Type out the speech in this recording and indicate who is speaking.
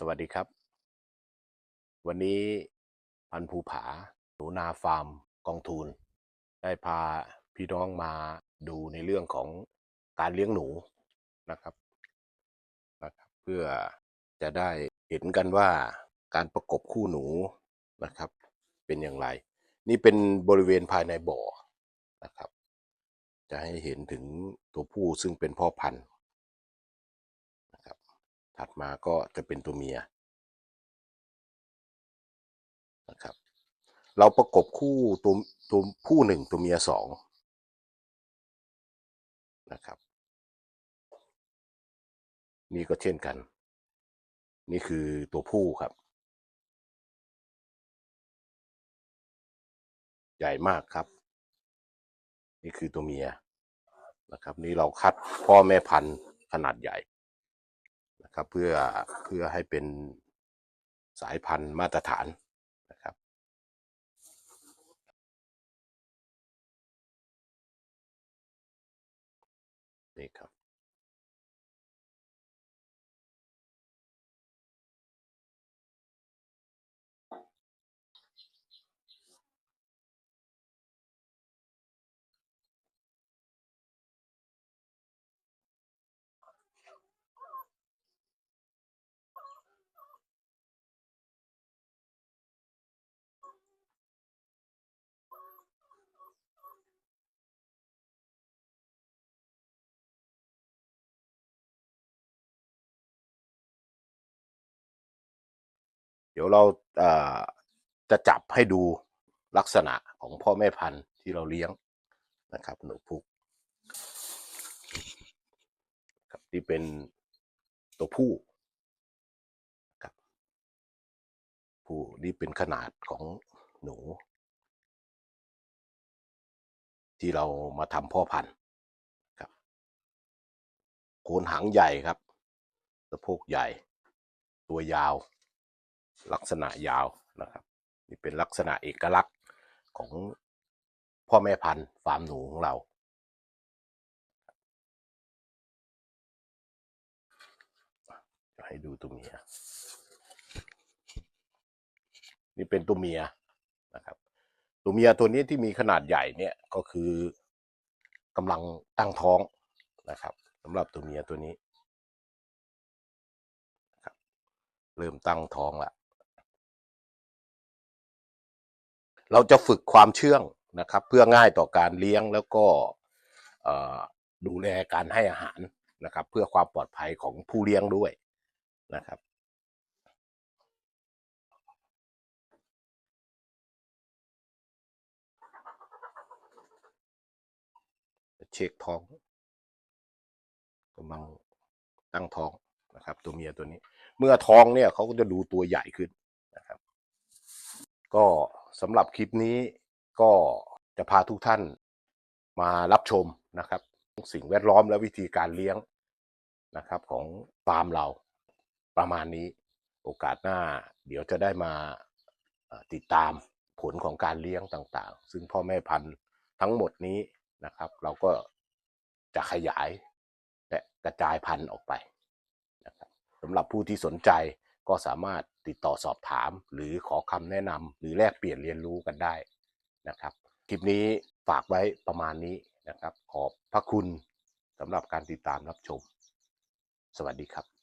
Speaker 1: สวัสดีครับ วันนี้พันภูผาหนูนาฟาร์มกองทูลได้พาพี่น้องมาดูในเรื่องของการเลี้ยงหนูนะครับนะครับ เพื่อจะได้เห็นกันว่าการประกบคู่หนูนะครับ เป็นอย่างไร นี่เป็นบริเวณภายในบ่อนะครับ จะให้เห็นถึงตัวผู้ซึ่งเป็นพ่อพันธุ์ ถัดมาก็จะเป็นตัวเมียนะครับ เราประกบคู่ตัวตัวผู้หนึ่งตัวเมียสองนะครับ นี่ก็เช่นกัน นี่คือตัวผู้ครับ ใหญ่มากครับ นี่คือตัวเมียนะครับ นี่เราคัดพ่อแม่พันธุ์ขนาดใหญ่ ครับเพื่อเพื่อให้เป็นสายพันธุ์มาตรฐานนะครับนี่ครับ เดี๋ยวเราเจะจับให้ดูลักษณะของพ่อแม่พันธุ์ที่เราเลี้ยงนะครับหนูพุกครับที่เป็นตัวผู้ครับผู้นี่เป็นขนาดของหนู ที่เรามาทำพ่อพันธุ์ครับโคนหางใหญ่ครับสะโพกใหญ่ ตัวยาว ลักษณะยาวนะครับ นี่เป็นลักษณะเอกลักษณ์ของพ่อแม่พันธุ์ฟาร์มหนูของเรา ให้ดูตัวเมีย นี่เป็นตัวเมียนะครับ ตัวเมียตัวนี้ที่มีขนาดใหญ่เนี่ยก็คือกำลังตั้งท้องนะครับสำหรับตัวเมียตัวนี้ เริ่มตั้งท้องละ เราจะฝึกความเชื่องนะครับ เพื่อง่ายต่อการเลี้ยงแล้วก็ดูแลการให้อาหารนะครับ เพื่อความปลอดภัยของผู้เลี้ยงด้วยนะครับเช็คท้องกำลังตั้งท้องนะครับ ตัวเมียตัวนี้ เมื่อท้องเนี่ยเขาก็จะดูตัวใหญ่ขึ้นนะครับ ก็ สำหรับคลิปนี้ก็จะพาทุกท่านมารับชมนะครับ สิ่งแวดล้อมและวิธีการเลี้ยงนะครับ ของฟาร์มเราประมาณนี้ โอกาสหน้า เดี๋ยวจะได้มาติดตามผลของการเลี้ยงต่างๆ ซึ่งพ่อแม่พันธุ์ทั้งหมดนี้นะครับ เราก็จะขยายและกระจายพันธุ์ออกไปนะครับสำหรับผู้ที่สนใจ ก็สามารถติดต่อสอบถาม หรือขอคำแนะนำหรือแลกเปลี่ยนเรียนรู้กันได้นะครับ คลิปนี้ฝากไว้ประมาณนี้นะครับ ขอบพระคุณสำหรับการติดตามรับชม สวัสดีครับ